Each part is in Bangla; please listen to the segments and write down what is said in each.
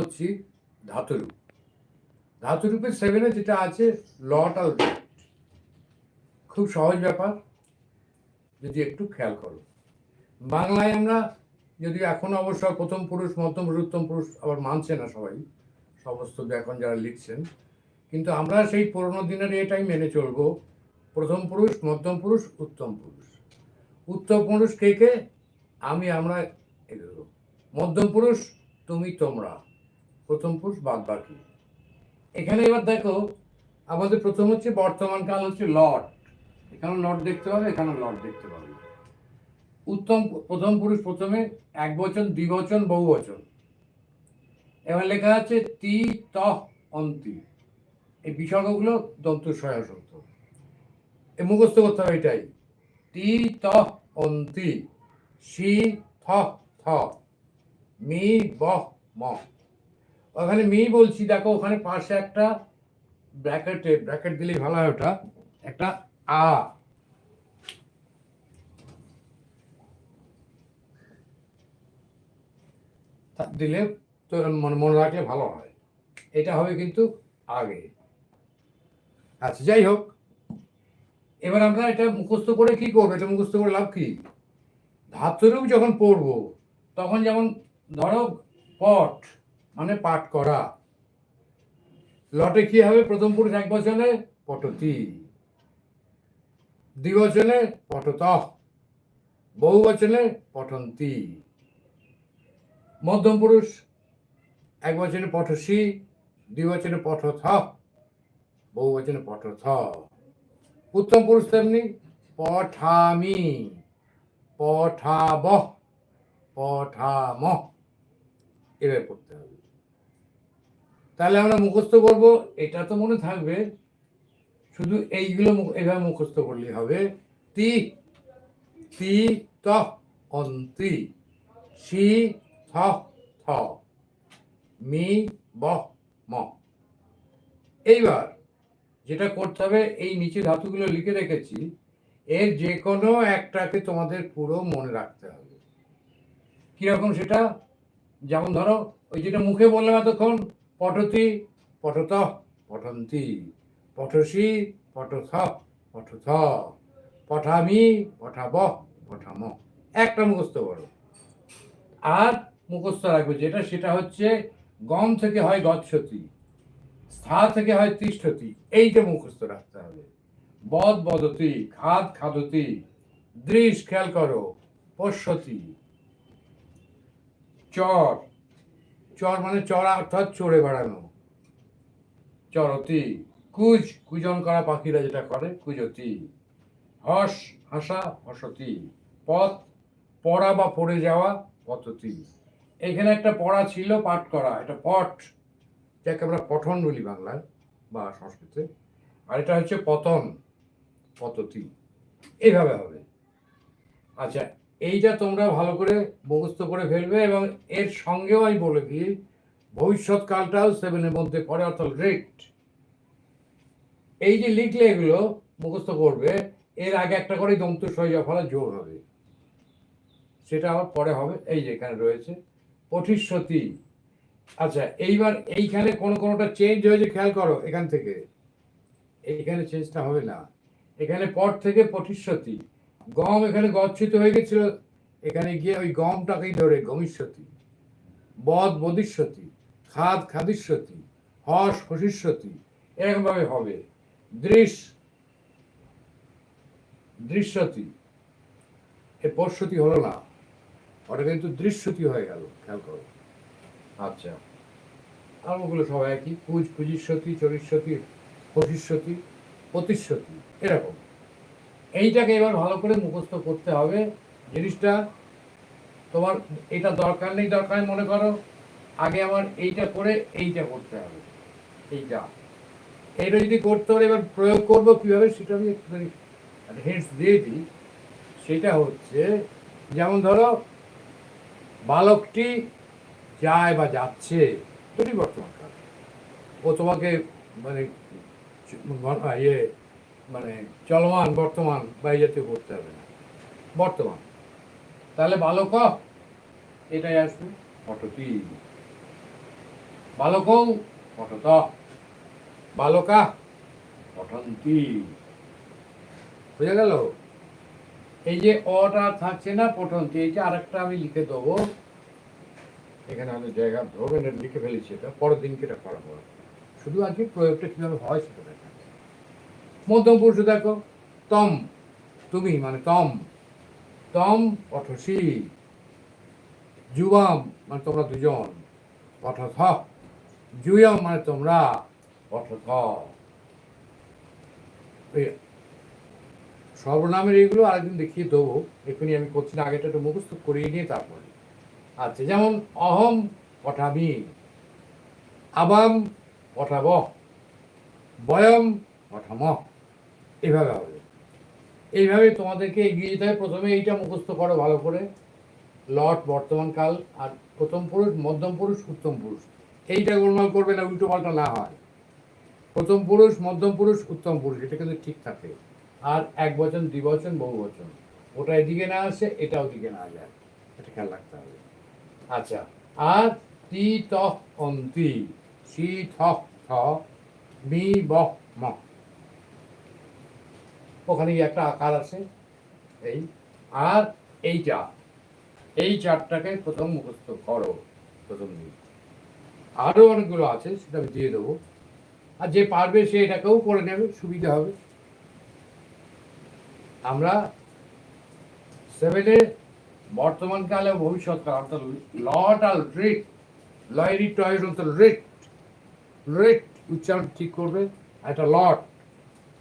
করছি ধাতুরূপ। ধাতুরূপের সেভেনে যেটা আছে লট আর খুব সহজ ব্যাপার, যদি একটু খেয়াল করো। বাংলায় আমরা যদি এখন অবশ্য প্রথম পুরুষ, মধ্যম পুরুষ, উত্তম পুরুষ আবার মানছে না সবাই, সমস্ত এখন যারা লিখছেন। কিন্তু আমরা সেই পুরোনো দিনের এটাই মেনে চলবো, প্রথম পুরুষ, মধ্যম পুরুষ, উত্তম পুরুষ। উত্তম পুরুষ কে কে? আমি, আমরা মধ্যম পুরুষ, তুমি, তোমরা। প্রথম পুরুষ বাদ বাকি। এখানে এবার দেখো, আমাদের প্রথম হচ্ছে বর্তমান কাল হচ্ছে লট এখানে লট দেখতে পাবে এখানে লট দেখতে পাবে। উত্তম প্রথম পুরুষ প্রথমে এক বচন দ্বিবচন বহু বচন এবার লেখা আছে তি ত অন্তি। এই বিসর্গগুলো দন্ত সহায়সত্ব এ মুখস্থ করতে হবে এটাই। তি ত অন্তি সি থ থ, মি ব ম। ওখানে মেয়ে বলছি, দেখো ওখানে পাশে একটা ব্র্যাকেটে ব্র্যাকেট দিলেই ভালো হয় ওটা, একটা আ। দিলে তো মনে মনে রাখলে ভালো হয়। এটা হবে কিন্তু আগে। আচ্ছা যাই হোক। এবার আমরা এটা মুখস্থ করে কি করব? এটা মুখস্থ করে লাভ কি? ধাতুরূপ যখন পড়ব, তখন যেমন ধরো পট মানে পাঠ করা। লটে কি হবে প্রথম পুরুষ এক বচনে? পটতি। দ্বিবচনে পটত। বহু বচনে পঠন্তি। মধ্যম পুরুষ এক বচনে পঠসি, দ্বিবচনে পঠথ। বহু বচনে পঠথ। উত্তম পুরুষ তেমনি পঠামি। পঠাব পঠাম এভাবে পড়তে হবে। তাহলে আমরা মুখস্থ করব, এটা তো মনে থাকবে, শুধু এইগুলো এভাবে মুখস্থ করলেই হবে। তি তি, ত, অন্তি, সি, থ থ, মি, ব, ম। এইবার যেটা করতে হবে, এই নিচে ধাতুগুলো লিখে রেখেছি, এর যে কোনো একটাকে তোমাদের পুরো মনে রাখতে হবে। কীরকম সেটা? যেমন ধরো, ওই যেটা মুখে বললাম এতক্ষণ পঠতি, পঠত, পঠন্তি। পঠসি, পঠথ পঠথ। পঠামি, পঠাব, পঠাম। একটা মুখস্থ করো। আর মুখস্থ রাখবে, যেটা সেটা হচ্ছে গম থেকে হয় গচ্ছতি স্থা থেকে হয় তিষ্ঠতি। এইটা মুখস্থ রাখতে হবে। বদ বদতি, খাদ খাদতি, দৃশ খেয়াল করো, পশ্যতি। চর চর মানে চড়া অর্থাৎ চড়ে বেড়ানো। চরতি। কুজ, কুজন করা পাখিরা যেটা করে, কুজতি। হস, হাসা, হসতি। পথ, পড়া বা পড়ে যাওয়া পদ্ধতি এখানে একটা পড়া ছিল, পাঠ করা, এটা পট যাকে আমরা পঠন বলি বাংলায় বা সংস্কৃতে। আর এটা হচ্ছে পতন পদ্ধতি এইভাবে হবে। আচ্ছা এইটা তোমরা ভালো করে মুখস্থ করে ফেলবে এবং এর সঙ্গেও আমি বলে দিই, ভবিষ্যৎকালটাও সেভেনের মধ্যে পড়ে, অর্থাৎ রেট এই যে লিখলে এগুলো মুখস্থ করবে, এর আগে একটা করে দন্ত সহজ ফলে জোর হবে। সেটা আবার পরে হবে, এই যে এখানে রয়েছে। পঠিষ্যতি আচ্ছা এইবার এইখানে কোন কোনোটা চেঞ্জ হয়েছে, খেয়াল করো, এখান থেকে। এইখানে চেঞ্জটা হবে না। এখানে পর থেকে পঠিষ্যতি গম এখানে গচ্ছিত হয়ে গেছিল। এখানে গিয়ে ওই গমটাকেই ধরে গমিষ্যতি বদ বদিষ্যতি খাদ খাদিষ্যতি হস হসিষ্যতি এরকমভাবে হবে। দৃশ দৃশ্যতি এ পশ্বতি হলো না। ওটা কিন্তু দৃশ্যতি হয়ে গেল খেয়াল করো। আচ্ছা। আর ওগুলো সবাই একই কুজ কুজিষ্যতি চরিষ্যতি পঁচিষ্যতি প্রতিশ্যতি এরকম। এইটাকে এবার ভালো করে মুখস্থ করতে হবে। জিনিসটা তোমার এটা দরকার নেই, দরকার মনে করো। আগে আমার এইটা করে এইটা করতে হবে। এইটা। এইটা যদি করতে হলে এবার প্রয়োগ করব কীভাবে সেটা আমি একটুখানি হিন্টস দিয়ে দিই। সেটা হচ্ছে, যেমন ধরো, বালকটি যায় বা যাচ্ছে দুটি বর্তমান ও তোমাকে মানে ইয়ে মানে চলমান বর্তমান বা জাতীয় করতে হবে না। বর্তমান। তাহলে বালক এটাই আসবে। পটতি বালকৌ পঠত বালকা পঠন্তি বুঝে গেল? এই যে অটা থাকছে না পঠন্তি এইটা আরেকটা আমি লিখে দেবো। এখানে আমি জায়গা ধরবেন লিখে ফেলেছি এটা পরের দিনকে এটা করা শুধু আজকে প্রয়োগটা কীভাবে হয় সেটা দেখা মধ্যম পুরুষ দেখো, তম, তুমি মানে তম তম পঠসি, যুবাম মানে তোমরা দুজন, পঠথ জুয়ম মানে তোমরা পঠথ। সর্বনামের এইগুলো আরেকদিন দেখিয়ে দেবো, এখনই আমি করছি না আগেটা একটু মুখস্থ করিয়ে নিয়ে তারপরে। আচ্ছা যেমন অহম পঠামি, আবাম পঠাব বয়ম পঠাম এইভাবে হবে। এইভাবে তোমাদেরকে এগিয়ে যেতে হবে। প্রথমে এইটা মুখস্থ করো ভালো করে। লট বর্তমান কাল আর প্রথম পুরুষ, মধ্যম পুরুষ, উত্তম পুরুষ। এইটা গোলমাল করবে না, উল্টো পাল্টা না হয়। প্রথম পুরুষ, মধ্যম পুরুষ, উত্তম পুরুষ, এটা কিন্তু ঠিক থাকে। আর এক বচন দ্বিবচন বহু বচন। ওটা এদিকে না আসে, এটাও দিকে না যায়। এটা খেয়াল রাখতে হবে। আচ্ছা আর তি ত অন্তি, সি থ, মি ব ম। ওখানে একটা আকার আছে, এই, আর এইটা এই চারটাকে প্রথম মুখস্থ করো, প্রথম দিন। আরও অনেকগুলো আছে, সেটা আমি দিয়ে দেবো। আর যে পারবে সে এটাকেও করে নেবে, সুবিধা হবে। আমরা সেভেনে বর্তমানকালে ও ভবিষ্যৎকাল অর্থাৎ লট আর রিট লয়েরি টয়ের অন্তর রিট রিট উচ্চারণ ঠিক করবে একটা লট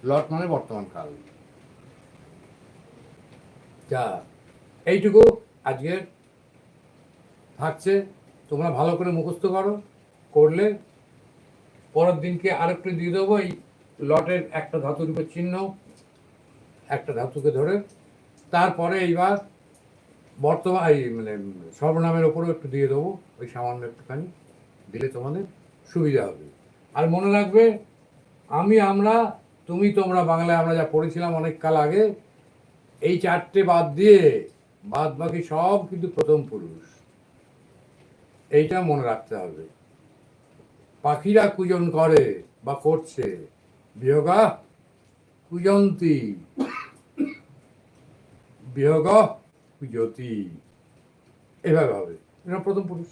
লট মানে বর্তমানকাল যা। এইটুকু আজকের থাকছে। তোমরা ভালো করে মুখস্থ করো। করলে পরের দিনকে আরেকটু দিয়ে দেবো। এই লটের একটা ধাতুর উপর চিহ্ন, একটা ধাতুকে ধরে। তারপরে এইবার বর্তমান এই মানে সর্বনামের ওপরেও একটু দিয়ে দেবো। ওই সামান্য একটুখানি দিলে তোমাদের সুবিধা হবে। আর মনে রাখবে, আমি, আমরা, তুমি, তোমরা, বাংলায় আমরা যা পড়েছিলাম অনেক কাল আগে এই চারটে বাদ দিয়ে বাদ বাকি সব কিন্তু প্রথম পুরুষ। এইটা মনে রাখতে হবে। পাখিরা কুজন করে বা করছে বিয়োগা কুজন্তি। বিয়োগ কুজতি। এভাবে হবে। প্রথম পুরুষ।